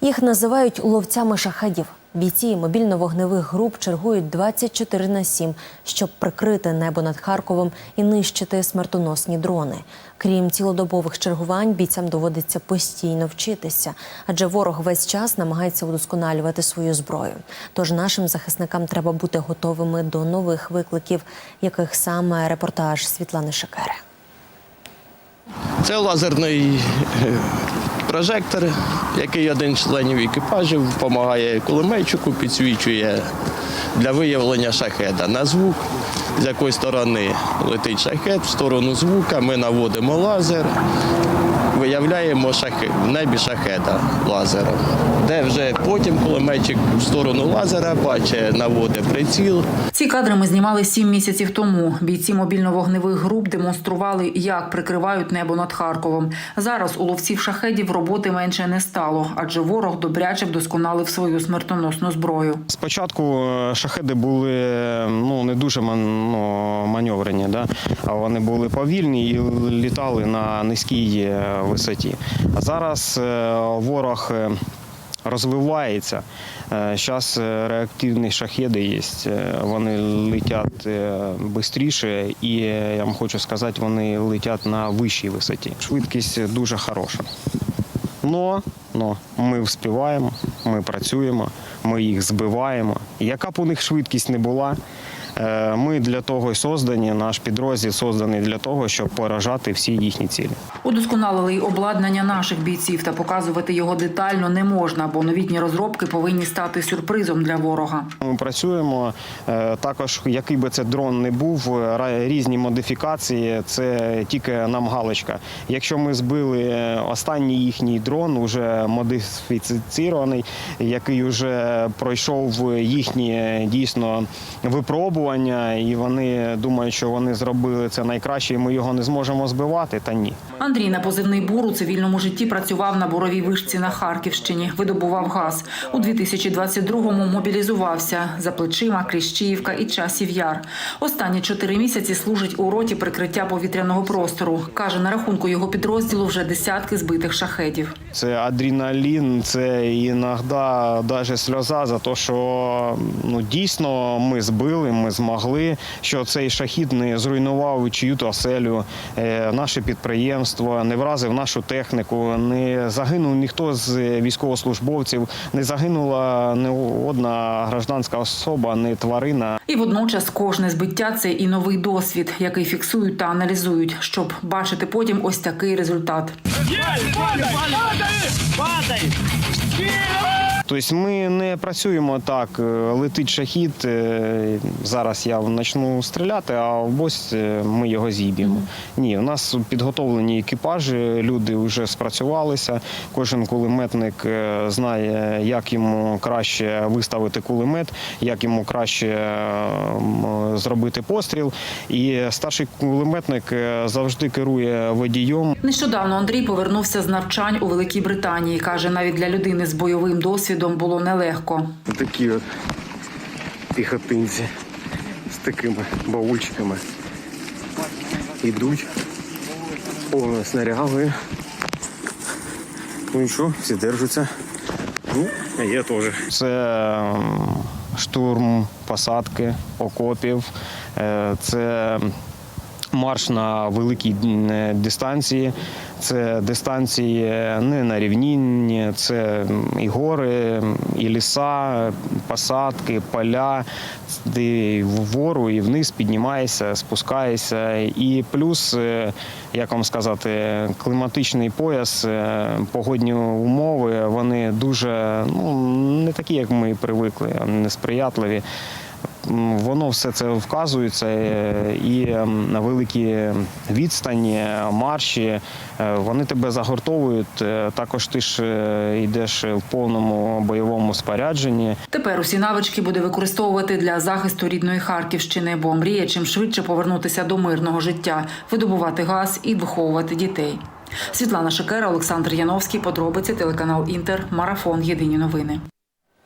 Їх називають ловцями шахедів. Бійці мобільно-вогневих груп чергують 24 на 7, щоб прикрити небо над Харковом і нищити смертоносні дрони. Крім цілодобових чергувань, бійцям доводиться постійно вчитися, адже ворог весь час намагається удосконалювати свою зброю. Тож нашим захисникам треба бути готовими до нових викликів, яких саме репортаж Світлани Шекери. Це лазерний е, прожектор, який один з членів екіпажів допомагає кулеметчику, підсвічує для виявлення шахеда на звук, з якої сторони летить шахет, в сторону звука ми наводимо лазер, виявляємо шахет, в небі шахеда лазером. Де вже потім кулеметчик в сторону лазера бачить, наводить приціл, Ці кадри ми знімали сім місяців тому. Бійці мобільно-вогневих груп демонстрували, як прикривають небо над Харковом. Зараз у ловців шахедів роботи менше не стало, адже ворог добряче вдосконалив свою смертоносну зброю. Спочатку е, шахеди були ну, не дуже ман- ну, маневрені, да? а вони були повільні і літали на низькій е, висоті. А зараз е, ворог е, розвивається. Зараз реактивні шахеди є, е, вони летять швидше, і е, я вам хочу сказати, вони летять на вищій висоті. Швидкість дуже хороша. Но, но ми вспіваємо, ми працюємо, ми їх збиваємо. Яка б у них швидкість не була, е, ми для того й создані, наш підрозділ созданий для того, щоб поражати всі їхні цілі. Удосконалили й обладнання наших бійців та показувати його детально не можна, бо новітні розробки повинні стати сюрпризом для ворога. Ми працюємо е, також, який би це дрон не був, різні модифікації. Це тільки нам галочка. Якщо ми збили е, останній їхній дрон, уже модифіцірований, який вже пройшов їхні е, дійсно випробування, і вони думають, що вони зробили це найкраще, і ми його не зможемо збивати. Та ні. Андрій на позивний бур у цивільному житті працював на буровій вишці на Харківщині, видобував газ. У 2022-му мобілізувався за плечима Кліщіївка і Часів Яр. Останні чотири місяці служить у роті прикриття повітряного простору. Каже, на рахунку його підрозділу вже десятки збитих шахедів. Це адреналін, це іноді навіть сльоза за те, що ну дійсно ми збили, ми змогли, що цей шахід не зруйнував чию-то оселю, е, наше підприємство, не вразив нашу техніку, не загинув ніхто з військовослужбовців, не загинула не одна гражданська особа, не тварина. І водночас кожне збиття це і новий досвід, який фіксують та аналізують, щоб бачити потім ось такий результат. Тобто ми не працюємо так, е, летить шахід, е, зараз я почну стріляти, а ось е, ми його зіб'ємо. Ні, у нас підготовлені екіпажі, люди вже спрацювалися. Кожен кулеметник знає, як йому краще виставити кулемет, як йому краще зробити постріл. І старший кулеметник завжди керує водієм. Нещодавно Андрій повернувся з навчань у Великій Британії. каже, навіть для людини з бойовим досвідом було нелегко. Такі от піхотинці з такими баульчиками йдуть повно снаряги. Ну і що, всі держаться. Ну, а я теж. Це штурм посадки окопів, е, це марш на великій дистанції. Це дистанції не на рівнінні, це і гори, і ліса, посадки, поля, де вгору і вниз піднімаєшся, спускаєшся. І плюс, е, як вам сказати, кліматичний пояс, е, погодні умови, вони дуже ну, не такі, як ми привикли, а несприятливі. Воно все це вказується е, і на великі відстані, марші, е, вони тебе загортовують. Е, Також ти ж е, йдеш в повному бойовому спорядженні. Тепер усі навички буде використовувати для захисту рідної Харківщини, бо мріє чим швидше повернутися до мирного життя, видобувати газ і виховувати дітей. Світлана Шекера, Олександр Яновський. Подробиці телеканал Інтер. Марафон. Єдині новини.